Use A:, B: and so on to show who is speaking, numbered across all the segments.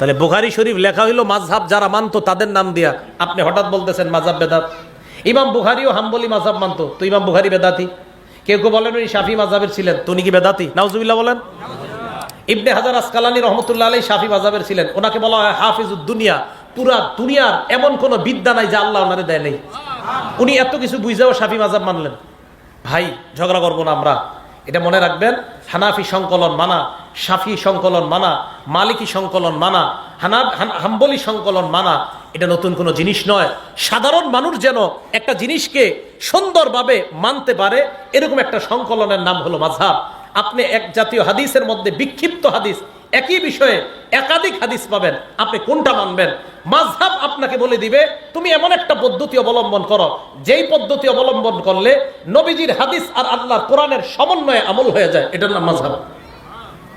A: তাহলে বুখারি শরীফ লেখা হইল মাঝহাব যারা মানতো তাদের নাম দিয়া। আপনি হঠাৎ বলতেছেন মাঝহাব বেদাত। ইমাম বুখারিও হাম্বলি মাঝহাব মানতো। তো ইমাম বুখারি বেদাতি? কেউ কেউ বলেন উনি শাফি মাঝহাবের ছিলেন, তো উনি কি বেদাতি? নাউজুবিল্লাহ বলেন। ইবনে হাজার আসকালানি রহমতুল্লাহ আলাই শাফি মাঝহাবের ছিলেন। ওনাকে বলা হয় হাফিজুদ দুনিয়া পুরা দুনিয়ার এমন কোনো বিদ্যা নাই যা আল্লাহ ওনারে দেয় নেই। উনি এত কিছু বুঝাও শাফি মাঝহাব মানলেন। ভাই, ঝগড়া করব না আমরা। এটা মনে রাখবেন, হানাফি সংকলন মানা সাফি সংকলন মানা, মালিকি সংকলন মানা হানা, হাম্বলি সংকলন মানা, এটা নতুন কোনো জিনিস নয়। সাধারণ মানুষ যেন একটা জিনিসকে সুন্দরভাবে মানতে পারে, এরকম একটা সংকলনের নাম হলো মাঝহাব আপনি এক জাতীয় হাদিসের মধ্যে বিক্ষিপ্ত হাদিস একই বিষয়ে একাধিক হাদিস পাবেন। আপনি কোনটা মানবেন? মাঝহাব আপনাকে বলে দিবে, তুমি এমন একটা পদ্ধতি অবলম্বন করো, যেই পদ্ধতি অবলম্বন করলে নবীজির হাদিস আর আল্লাহর কোরআনের সমন্বয়ে আমল হয়ে যায়। এটার নাম মাঝহাব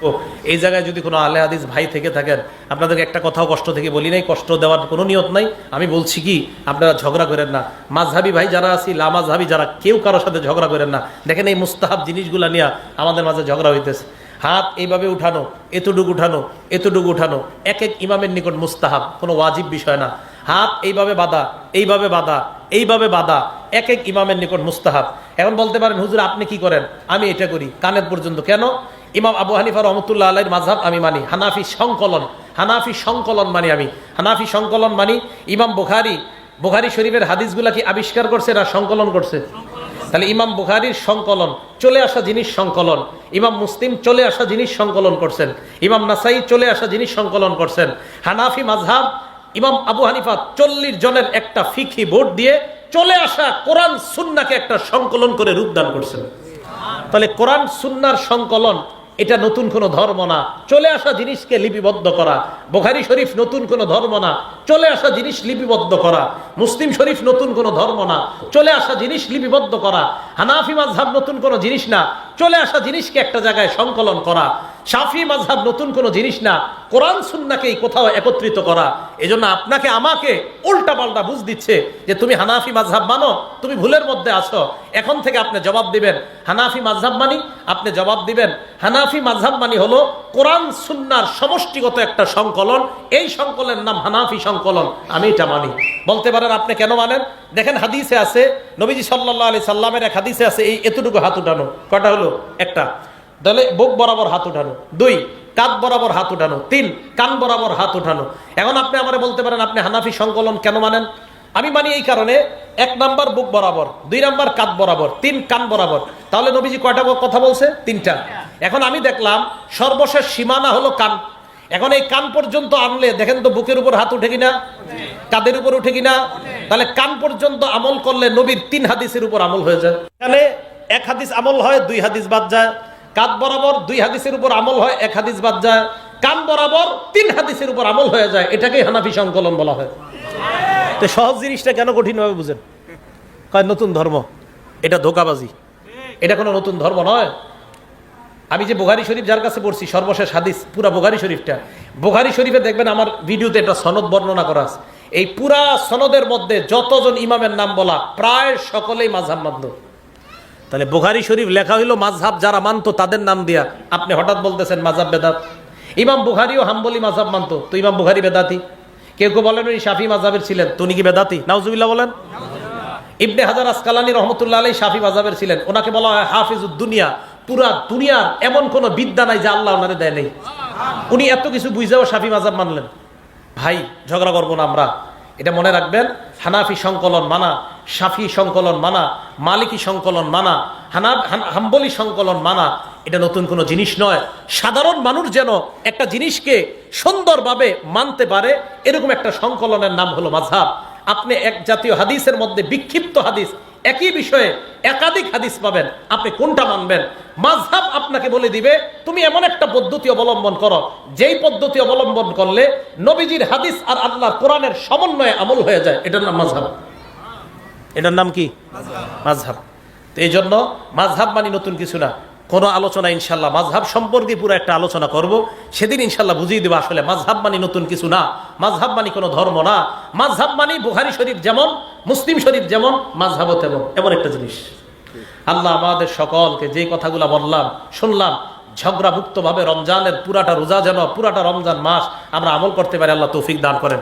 A: ও, এই জায়গায় যদি কোনো আলে হাদিস ভাই থেকে থাকেন, আপনাদেরকে একটা কথাও কষ্ট থেকে বলি নাই, কষ্ট দেওয়ার কোনো নিয়ত নাই। আমি বলছি কি, আপনারা ঝগড়া করেন না। মাঝহাবি ভাই যারা আছি লামাজহাবি যারা, কেউ কারোর সাথে ঝগড়া করেন না। দেখেন এই মুস্তাহাব জিনিসগুলা নিয়ে আমাদের মাঝে ঝগড়া হইতেছে। হাত এইভাবে উঠানো, এতটুকু উঠানো এতটুকু উঠানো। এক এক ইমামের নিকট মুস্তাহাব, কোনো ওয়াজিব বিষয় না। হাত এইভাবে বাঁধা এইভাবে বাঁধা এইভাবে বাঁধা এক এক ইমামের নিকট মুস্তাহাব। এখন বলতে পারেন, হুজুর, আপনি কি করেন? আমি এটা করি। কানের পর্যন্ত কেন? ইমাম আবু হানিফা রহমতুল্লাহ আল্লাহর মাঝহাব আমি মানি, হানাফি সংকলন হানাফি সংকলন মানি আমি। হানাফি সংকলন মানি, ইমাম বুখারি বুখারি শরীফের হাদিসগুলা কি আবিষ্কার করছে না সংকলন করছে? তাহলে ইমাম বুখারির সংকলন, চলে আসা জিনিস সংকলন। ইমাম মুসলিম চলে আসা জিনিস সংকলন করছেন। ইমাম নাসাই চলে আসা জিনিস সংকলন করছেন। হানাফি মাঝহাব ইমাম আবু হানিফা চল্লিশ জনের একটা ফিকি বোর্ড দিয়ে চলে আসা কোরআন সুন্নাকে একটা সংকলন করে রূপদান করছেন। তাহলে কোরআন সুন্নার সংকলন এটা নতুন কোনো ধর্ম না। চলে আসা জিনিসকে লিপিবদ্ধ করা। বোখারি শরীফ নতুন কোনো ধর্ম না। চলে আসা জিনিস লিপিবদ্ধ করা। মুসলিম শরীফ নতুন কোনো ধর্ম না। চলে আসা জিনিস লিপিবদ্ধ করা। হানাফি মাঝহাব নতুন কোনো জিনিস না। চলে আসা জিনিসকে একটা জায়গায় সংকলন করা। শাফি মাঝহাব নতুন কোনো জিনিস না। কোরআন সুন্নাকেই কোথাও একত্রিত করা। এজন্য আপনাকে, আমাকে উল্টা পাল্টা বুঝ দিচ্ছে যে তুমি হানাফি মাঝহাব মানো, তুমি ভুলের মধ্যে আছো। এখন থেকে আপনি জবাব দিবেন, হানাফি মাঝহাব মানি, আপনি জবাব দিবেন হানাফি মাঝহাব মানি হলো কোরআন সুন্নার সমষ্টিগত একটা সংকলন। এই সংকলনের নাম হানাফি সংকলন। আমি এটা মানি। বলতে পারেন, আপনি কেন মানেন? দেখেন, হাদিসে আছে, নবীজি সাল্লাহ আলি সাল্লামের এক হাদিসে আছে, এই এতটুকু হাত উঠানো। কটা হলো? একটা। তাহলে বুক বরাবর হাত উঠানো। দুই, কাঁধ বরাবর হাত উঠানো। তিন, কান বরাবর হাত উঠানো। এখন আপনি আমার বলতে পারেন, আপনি হানাফি সংকলন কেন মানেন? আমি মানি এই কারণে, এক নাম্বার বুক বরাবর, দুই নাম্বার কাঁধ বরাবর, তিন কান বরাবর। তাহলে নবীজি কয়টা কথা বলছে? তিনটা। এখন আমি দেখলাম সর্বশেষ সীমানা হলো কান। এখন এই কান পর্যন্ত আনলে দেখেন তো বুকের উপর হাত উঠে কিনা? কাদের উপর উঠে কিনা? তাহলে কান পর্যন্ত আমল করলে নবীর তিন হাদিসের উপর আমল হয়ে যায়। এখানে এক হাদিস আমল হয় দুই হাদিস বাদ যায়। কাত বরাবর দুই হাদিসের উপর আমল হয় এক হাদিস বাদ যায়। কান বরাবর তিন হাদিসের উপর আমল হয়ে যায়। এটাকেই হানাফি সংকলন বলা হয়। তো সহজ জিনিসটা কেন কঠিন ভাবে বুঝেন? কয় নতুন ধর্ম। এটা ধোকাবাজি। এটা কোনো নতুন ধর্ম নয়। আমি যে বোগারি শরীফ যার কাছে পড়ছি, সর্বশেষ হাদিস, পুরা বোগারি শরীফটা। বোগারি শরীফে দেখবেন আমার ভিডিওতে একটা সনদ বর্ণনা করা আছে। এই পুরা সনদের মধ্যে যতজন ইমামের নাম বলা, প্রায় সকলেই মাঝহাব মানতো। তাহলে বোখারি শরীফ লেখা হইল, মাঝহাব যারা মানতো তাদের নাম দিয়া। আপনি হঠাৎ বলতেছেন মাঝহাব বেদাত। ইমাম বুখারিও হাম্বলি মাঝহাব মানতো। তো ইমাম বুখারি বেদাতি? কেউ কেউ বলেন, উনি শাফি মাঝহাবের ছিলেন। তো উনি কি বেদাতি? নাউজুবিল্লাহ বলেন। ইবনে হাজার আসকালানি রহমতুল্লাহ আলাই শাফি মাঝহাবের ছিলেন। ওনাকে বলা হয় হাফিজুদ দুনিয়া। পুরা দুনিয়ার এমন কোনো বিদ্যা নাই যা আল্লাহ ওনারে দেয় নেই। উনি এত কিছু বুঝাও শাফি মাঝহাব মানলেন। ভাই, ঝগড়া করব না আমরা। এটা মনে রাখবেন, হানাফি সংকলন মানা, সাফি সংকলন মানা, মালিকি সংকলন মানা হানা, হাম্বলি সংকলন মানা, এটা নতুন কোনো জিনিস নয়। সাধারণ মানুষ যেন একটা জিনিসকে সুন্দরভাবে মানতে পারে, এরকম একটা সংকলনের নাম হলো মাঝহাব আপনি এক জাতীয় হাদিসের মধ্যে বিক্ষিপ্ত হাদিস একই বিষয়ে একাধিক হাদিস পাবেন। আপনি কোনটা মানবেন? মাঝহাব আপনাকে বলে দিবে, তুমি এমন একটা পদ্ধতি অবলম্বন করো, যেই পদ্ধতি অবলম্বন করলে নবীজির হাদিস আর আল্লাহর কোরআনের সমন্বয়ে আমল হয়ে যায়। এটার নাম মাঝহাব এটার নাম কি? মাঝহাব তো এই জন্য মাঝহাব মানি নতুন কিছু না। কোনো আলোচনা ইনশাল্লাহ মাঝহাব সম্পর্কে পুরো একটা আলোচনা করব। সেদিন ইনশাল্লাহ বুঝিয়ে দেবো আসলে মাঝহাব মানি নতুন কিছু না মাঝহাব মানি কোনো ধর্ম না মাঝহাব মানি বুহারি শরীফ যেমন, মুসলিম শরীফ যেমন মাঝহাবও তেমন। এমন একটা জিনিস। আল্লাহ আমাদের সকলকে যে কথাগুলো বললাম, শুনলাম, ঝগড়াভুক্তভাবে রমজানের পুরাটা রোজা যেন, পুরাটা রমজান মাস আমরা আমল করতে পারি, আল্লাহ তৌফিক দান করেন।